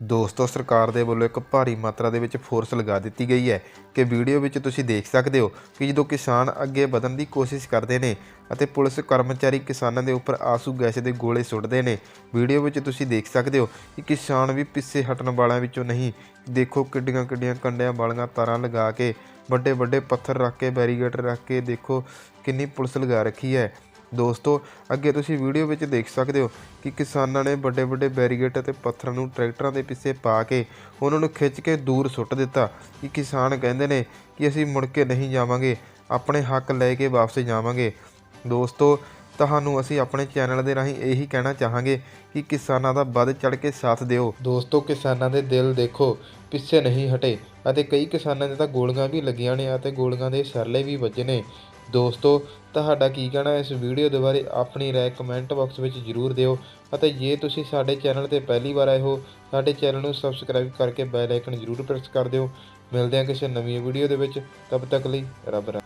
ਦੋਸਤੋ, ਸਰਕਾਰ ਦੇ ਵੱਲੋਂ ਇੱਕ ਭਾਰੀ ਮਾਤਰਾ ਦੇ ਵਿੱਚ ਫੋਰਸ ਲਗਾ ਦਿੱਤੀ ਗਈ ਹੈ ਕਿ ਵੀਡੀਓ ਵਿੱਚ ਤੁਸੀਂ ਦੇਖ ਸਕਦੇ ਹੋ ਕਿ ਜਦੋਂ ਕਿਸਾਨ ਅੱਗੇ ਵਧਣ ਦੀ ਕੋਸ਼ਿਸ਼ ਕਰਦੇ ਨੇ ਅਤੇ ਪੁਲਿਸ ਕਰਮਚਾਰੀ ਕਿਸਾਨਾਂ ਦੇ ਉੱਪਰ ਆਸੂ ਗੈਸ ਦੇ ਗੋਲੇ ਸੁੱਟਦੇ ਨੇ, ਵੀਡੀਓ ਵਿੱਚ ਤੁਸੀਂ ਦੇਖ ਸਕਦੇ ਹੋ ਕਿ ਕਿਸਾਨ ਵੀ ਪਿੱਛੇ ਹਟਣ ਵਾਲਿਆਂ ਵਿੱਚੋਂ ਨਹੀਂ, ਦੇਖੋ ਕਿੱਡੀਆਂ ਕਿੱਡੀਆਂ ਕੰਡਿਆਂ ਵਾਲੀਆਂ ਤਾਰਾਂ ਲਗਾ ਕੇ ਵੱਡੇ ਵੱਡੇ ਪੱਥਰ ਰੱਖ ਕੇ ਬੈਰੀਗੇਟਰ ਰੱਖ ਕੇ ਦੇਖੋ ਕਿੰਨੀ ਪੁਲਿਸ ਲਗਾ ਰੱਖੀ ਹੈ। ਦੋਸਤੋ, ਅੱਗੇ ਤੁਸੀਂ ਵੀਡੀਓ ਵਿੱਚ ਦੇਖ ਸਕਦੇ ਹੋ ਕਿ ਕਿਸਾਨਾਂ ਨੇ ਵੱਡੇ ਵੱਡੇ ਬੈਰੀਗੇਟ ਅਤੇ ਪੱਥਰਾਂ ਨੂੰ ਟਰੈਕਟਰਾਂ ਦੇ ਪਿੱਛੇ ਪਾ ਕੇ ਉਹਨਾਂ ਨੂੰ ਖਿੱਚ ਕੇ ਦੂਰ ਸੁੱਟ ਦਿੱਤਾ ਕਿ ਕਿਸਾਨ ਕਹਿੰਦੇ ਨੇ ਕਿ ਅਸੀਂ ਮੁੜ ਕੇ ਨਹੀਂ ਜਾਵਾਂਗੇ, ਆਪਣੇ ਹੱਕ ਲੈ ਕੇ ਵਾਪਸ ਜਾਵਾਂਗੇ। ਦੋਸਤੋ ਤੁਹਾਨੂੰ ਅਸੀਂ ਆਪਣੇ ਚੈਨਲ ਦੇ ਰਾਹੀਂ ਇਹੀ ਕਹਿਣਾ ਚਾਹਾਂਗੇ ਕਿ ਕਿਸਾਨਾਂ ਦਾ ਵੱਧ ਚੜ ਕੇ ਸਾਥ ਦਿਓ। ਦੋਸਤੋ, ਕਿਸਾਨਾਂ ਦੇ ਦਿਲ ਦੇਖੋ, ਪਿੱਛੇ ਨਹੀਂ ਹਟੇ ਅਤੇ ਕਈ ਕਿਸਾਨਾਂ ਦੇ ਤਾਂ ਗੋਲੀਆਂ ਵੀ ਲੱਗੀਆਂ ਨੇ ਅਤੇ ਗੋਲੀਆਂ ਦੇ ਸਰਲੇ ਵੀ ਵੱਜੇ ਨੇ। ਦੋਸਤੋ, ਤੁਹਾਡਾ ਕੀ ਕਹਿਣਾ ਇਸ ਵੀਡੀਓ ਦੇ ਬਾਰੇ ਆਪਣੀ ਰਾਏ ਕਮੈਂਟ ਬਾਕਸ ਵਿੱਚ ਜਰੂਰ ਦਿਓ ਅਤੇ ਜੇ ਤੁਸੀਂ ਸਾਡੇ ਚੈਨਲ ਤੇ ਪਹਿਲੀ ਵਾਰ ਆਏ ਹੋ, ਸਾਡੇ ਚੈਨਲ ਨੂੰ ਸਬਸਕ੍ਰਾਈਬ ਕਰਕੇ ਬੈਲ ਆਈਕਨ ਜਰੂਰ ਪ੍ਰੈਸ ਕਰ ਦਿਓ। ਮਿਲਦੇ ਹਾਂ ਕਿਸੇ ਨਵੀਂ ਵੀਡੀਓ ਦੇ ਵਿੱਚ। ਤਬ ਤੱਕ ਲਈ ਰੱਬ ਰਾਖਾ।